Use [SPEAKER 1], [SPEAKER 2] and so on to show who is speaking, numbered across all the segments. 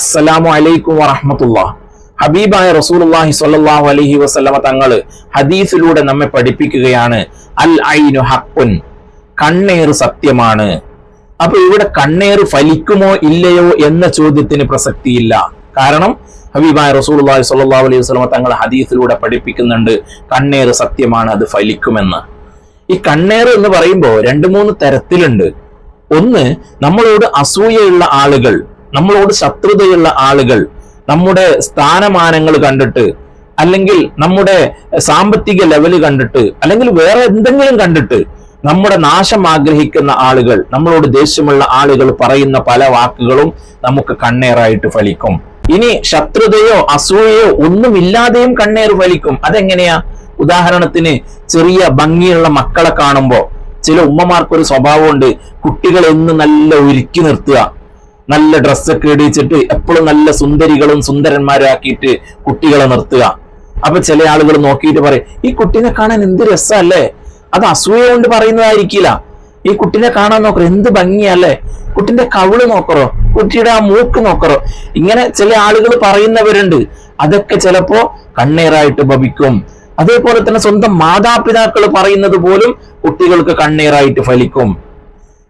[SPEAKER 1] അസ്സലാമു അലൈക്കും വറഹമത്തുള്ള. ഹബീബായ റസൂലുള്ളാഹി സ്വല്ലല്ലാഹു അലൈഹി വസല്ലമ തങ്ങൾ ഹദീസിലൂടെ നമ്മെ പഠിപ്പിക്കുകയാണ് അൽ ഐനു ഹഖുൻ കണ്ണേർ സത്യമാണ്. അപ്പൊ ഇവിടെ കണ്ണേർ ഫലിക്കുമോ ഇല്ലയോ എന്ന ചോദ്യത്തിന് പ്രസക്തിയില്ല. കാരണം ഹബീബായ റസൂലുള്ളാഹി സ്വല്ലല്ലാഹു അലൈഹി വസല്ലമ തങ്ങൾ ഹദീസിലൂടെ പഠിപ്പിക്കുന്നുണ്ട് കണ്ണേർ സത്യമാണ് അത് ഫലിക്കുമെന്ന്. ഈ കണ്ണേർ എന്ന് പറയുമ്പോൾ രണ്ട് മൂന്ന് തരത്തിലുണ്ട്. ഒന്ന് നമ്മളോട് അസൂയയുള്ള ആളുകൾ നമ്മളോട് ശത്രുതയുള്ള ആളുകൾ നമ്മുടെ സ്ഥാനമാനങ്ങൾ കണ്ടിട്ട് അല്ലെങ്കിൽ നമ്മുടെ സാമ്പത്തിക ലെവൽ കണ്ടിട്ട് അല്ലെങ്കിൽ വേറെ എന്തെങ്കിലും കണ്ടിട്ട് നമ്മുടെ നാശം ആഗ്രഹിക്കുന്ന ആളുകൾ നമ്മളോട് ദേഷ്യമുള്ള ആളുകൾ പറയുന്ന പല വാക്കുകളും നമുക്ക് കണ്ണേറായിട്ട് ഫലിക്കും. ഇനി ശത്രുതയോ അസൂയയോ ഒന്നുമില്ലാതെയും കണ്ണേർ ഫലിക്കും. അതെങ്ങനെയാ? ഉദാഹരണത്തിന് ചെറിയ ഭംഗിയുള്ള മക്കളെ കാണുമ്പോൾ ചില ഉമ്മമാർക്കൊരു സ്വഭാവമുണ്ട് കുട്ടികളെ എന്ന് നല്ല ഒരുക്കി നിർത്തുക. നല്ല ഡ്രസ്സൊക്കെ ഇടിച്ചിട്ട് എപ്പോഴും നല്ല സുന്ദരികളും സുന്ദരന്മാരും ആക്കിയിട്ട് കുട്ടികളെ നിർത്തുക. അപ്പൊ ചില ആളുകൾ നോക്കിയിട്ട് പറയും ഈ കുട്ടീനെ കാണാൻ എന്ത് രസമല്ലേ? അത് അസൂയ കൊണ്ട് പറയുന്നതായിരിക്കില്ല. ഈ കുട്ടിനെ കാണാൻ നോക്കറോ എന്ത് ഭംഗിയല്ലേ? കുട്ടിന്റെ കവിൾ നോക്കറോ കുട്ടിയുടെ ആ മൂക്ക് നോക്കറോ. ഇങ്ങനെ ചില ആളുകൾ പറയുന്നവരുണ്ട്. അതൊക്കെ ചിലപ്പോ കണ്ണീറായിട്ട് ഭവിക്കും. അതേപോലെ തന്നെ സ്വന്തം മാതാപിതാക്കൾ പറയുന്നത് പോലും കുട്ടികൾക്ക് കണ്ണീറായിട്ട് ഫലിക്കും.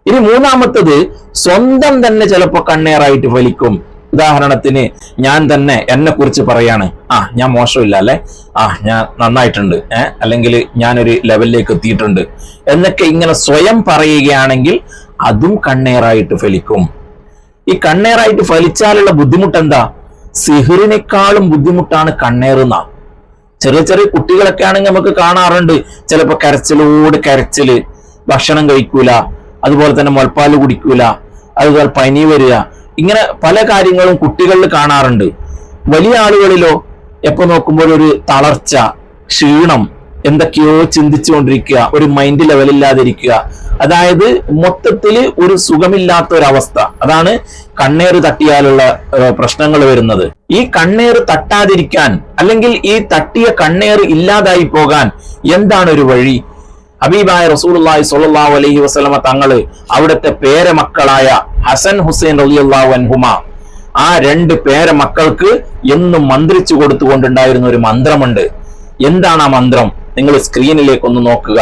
[SPEAKER 1] ഇനി മൂന്നാമത്തത് സ്വന്തം തന്നെ ചിലപ്പോൾ കണ്ണേറായിട്ട് ഫലിക്കും ഉദാഹരണത്തിന് ഞാൻ തന്നെ എന്നെ കുറിച്ച് പറയാണ്. ആ ഞാൻ മോശമില്ല അല്ലെ? ആ ഞാൻ നന്നായിട്ടുണ്ട് ഏഹ് അല്ലെങ്കിൽ ഞാനൊരു ലെവലിലേക്ക് എത്തിയിട്ടുണ്ട്. എന്നൊക്കെ ഇങ്ങനെ സ്വയം പറയുകയാണെങ്കിൽ അതും കണ്ണേറായിട്ട് ഫലിക്കും. ഈ കണ്ണേറായിട്ട് ഫലിച്ചാലുള്ള ബുദ്ധിമുട്ട് എന്താ സിഹിറിനേക്കാളും ബുദ്ധിമുട്ടാണ് കണ്ണേറുന്ന. ചെറിയ ചെറിയ കുട്ടികളൊക്കെ ആണെങ്കിൽ നമുക്ക് കാണാറുണ്ട്. ചിലപ്പോ കരച്ചിലോട് കരച്ചിൽ ഭക്ഷണം കഴിക്കൂല അതുപോലെ തന്നെ മുലപ്പാൽ കുടിക്കൂല അതുപോലെ പനി വരിക ഇങ്ങനെ പല കാര്യങ്ങളും കുട്ടികളിൽ കാണാറുണ്ട്. വലിയ ആളുകളിലോ എപ്പോ നോക്കുമ്പോൾ ഒരു തളർച്ച ക്ഷീണം എന്തൊക്കെയോ ചിന്തിച്ചുകൊണ്ടിരിക്കുക ഒരു മൈൻഡ് ലെവലില്ലാതിരിക്കുക അതായത് മൊത്തത്തിൽ ഒരു സുഖമില്ലാത്ത ഒരു അവസ്ഥ അതാണ് കണ്ണേറ് തട്ടിയാലുള്ള പ്രശ്നങ്ങൾ വരുന്നത്. ഈ കണ്ണേറ് തട്ടാതിരിക്കാൻ അല്ലെങ്കിൽ ഈ തട്ടിയ കണ്ണേറ് ഇല്ലാതായി പോകാൻ എന്താണ് ഒരു വഴി? ഹബീബായ റസൂലുള്ളാഹി സ്വല്ലല്ലാഹു അലഹി വസ്ലമ തങ്ങൾ അവിടുത്തെ പേരമക്കളായ ഹസൻ ഹുസൈൻ റളിയല്ലാഹു അൻഹുമ. ആ രണ്ട് പേരമക്കൾക്ക് എന്നും മന്ത്രിച്ചു കൊടുത്തുകൊണ്ടുണ്ടായിരുന്ന ഒരു മന്ത്രമുണ്ട്. എന്താണ് ആ മന്ത്രം? നിങ്ങൾ സ്ക്രീനിലേക്ക് ഒന്ന് നോക്കുക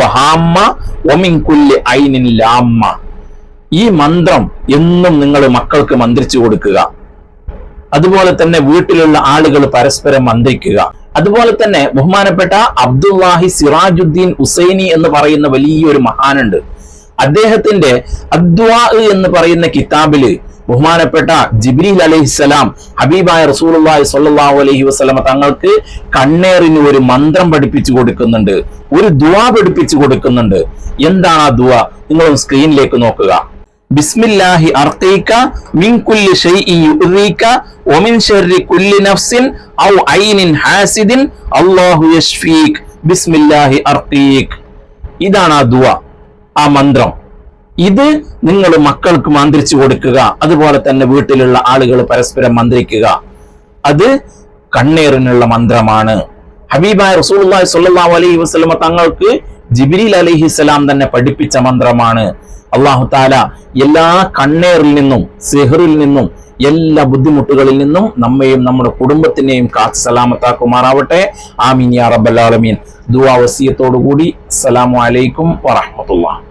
[SPEAKER 1] വഹാമ്മ ഈ മന്ത്രം എന്നും നിങ്ങൾ മക്കൾക്ക് മന്ത്രിച്ചു കൊടുക്കുക. അതുപോലെ തന്നെ വീട്ടിലുള്ള ആളുകൾ പരസ്പരം മന്ത്രിക്കുക അതുപോലെ തന്നെ ബഹുമാനപ്പെട്ട അബ്ദുല്ലാഹി സിറാജുദ്ദീൻ ഉസൈനി എന്ന് പറയുന്ന വലിയൊരു മഹാനുണ്ട്. അദ്ദേഹത്തിന്റെ അദ്വാ എന്ന് പറയുന്ന കിതാബിൽ ബഹുമാനപ്പെട്ട ജിബ്രീൽ അലൈഹിസ്സലാം ഹബീബായ റസൂലുള്ളാഹി സൊല്ലാഹു അലൈഹി വസല്ലമ തങ്ങൾക്ക് കണ്ണേറിന് ഒരു മന്ത്രം പഠിപ്പിച്ചു കൊടുക്കുന്നുണ്ട്. ഒരു ദുആ പഠിപ്പിച്ചു കൊടുക്കുന്നുണ്ട്. എന്താണ് ആ ദുആ നിങ്ങൾ സ്ക്രീനിലേക്ക് നോക്കുക. ബിസ്മില്ലാഹി അർഖീക മിൻ കുല്ലി ഷൈഇ യുദീക വമിൻ ശർരി കുല്ലി നഫ്സിൻ ഔ ഐനിൻ ഹാസിദിൻ അല്ലാഹു യശ്ഫീക്. ബിസ്മില്ലാഹി അർഖീക ഇതാണ് ആ ദുആ ആ മന്ത്രം. ഇത് നിങ്ങൾ മക്കൾക്ക് മന്ത്രിച്ചു കൊടുക്കുക. അതുപോലെ തന്നെ വീട്ടിലുള്ള ആളുകൾ പരസ്പരം മന്ത്രിക്കുക. അത് കണ്ണേറിനുള്ള മന്ത്രമാണ്. ഹബീബായ റസൂലുള്ളാഹി സ്വല്ലല്ലാഹു അലൈഹി വസല്ലം തങ്ങൾക്ക് ജിബ്രീൽ അലൈഹിസ്സലാം തന്നെ പഠിപ്പിച്ച മന്ത്രമാണ്. അള്ളാഹു താല എല്ലാ കണ്ണേറിൽ നിന്നും സെഹറിൽ നിന്നും എല്ലാ ബുദ്ധിമുട്ടുകളിൽ നിന്നും നമ്മയും നമ്മുടെ കുടുംബത്തിനെയും കാത്ത് സലാമത്താക്കുമാറാവട്ടെ. ആമീൻ യാ റബ്ബൽ ആലമീൻ. ദുആ വസിയത്തോടു കൂടി അസ്സലാമു അലൈക്കും വറഹ്മത്തുള്ളാഹി.